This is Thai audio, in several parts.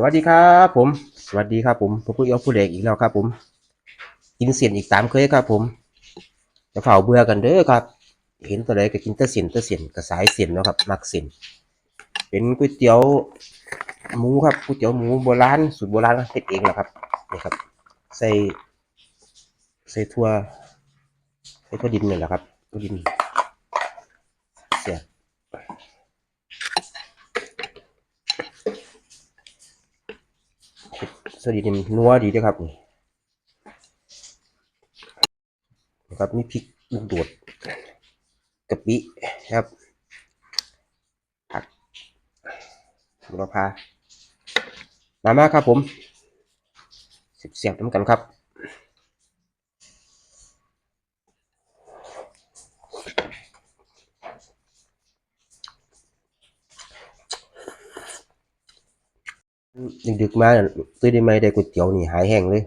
สวัสดีครับผม สวัสดีครับผมผมผู้ยกผู้เด็กอีกแล้วครับผม กินเสียนอีกตามเคยครับผม จะเฝ้าเบื่อกันเด้อครับ เห็นตัวใดก็กินแตะเสียนแตะเสียนก็สายเสียนเนาะครับมักเสียนเป็นก๋วยเตี๋ยวหมูครับก๋วยเตี๋ยวหมูโบราณสูตรโบราณเฮ็ดเองแหละครับนี่ครับ ใส่ใส่ทั่วใส่ทั่วดินนี่แหละครับทั่วดินเสียบ สวัสดีนี่นัวดีด้วยครับนี่นะครับมีพริกลูกโดดกะปิครับ ผักบุรพามามาครับผมเสียบๆน้ำกันครับ ดึกๆมาเนี่ยซื้อได้ไหมได้ก๋วยเตี๋ยวนี่หายแห้งเลย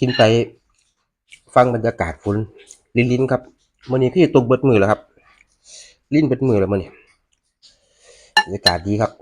กินไปฟังบรรยากาศฝนลิ้นลิ้นครับมันนี้พี่ตกเบิดมือแล้วครับ ลิ้นเบิดมือแล้วมันนี่บรรยากาศดีครับ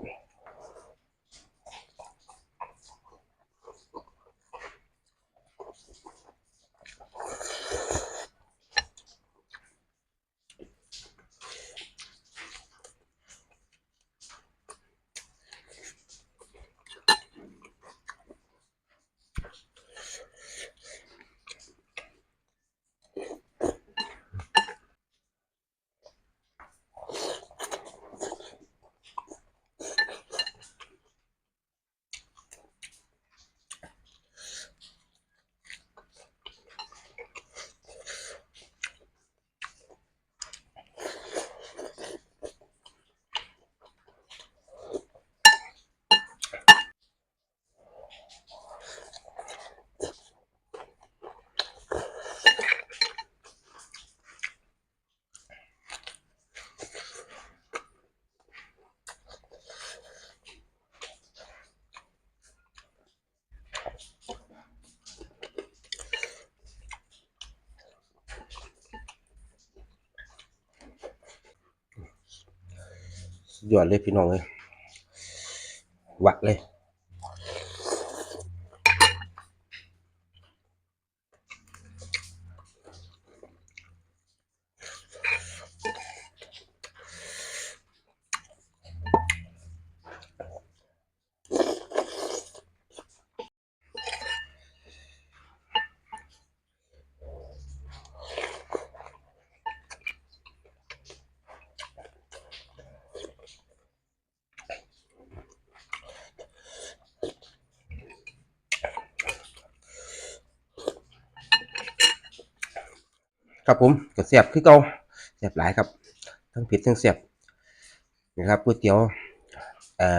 ยอดเลยพี่น้องเลยวัดเลย ครับผมก็เสียบคือเก่าเสียบหลายครับ ทั้งผ็ดทั้งเสียบนะครับก๋วยเตี๋ยว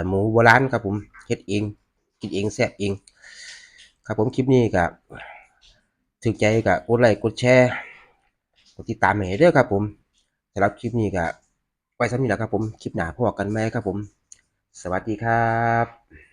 หมูโบราณครับผมเฮ็ดเองกินเองแซ่บเอง ครับผมคลิปนี้ก็ถึกใจก็กดไลค์กดแชร์กดติดตามให้เด้อครับผมสำหรับคลิปนี้ก็ไว้สำนี้แหละครับผมคลิปหน้าพบกันใหม่ครับผม สวัสดีครับ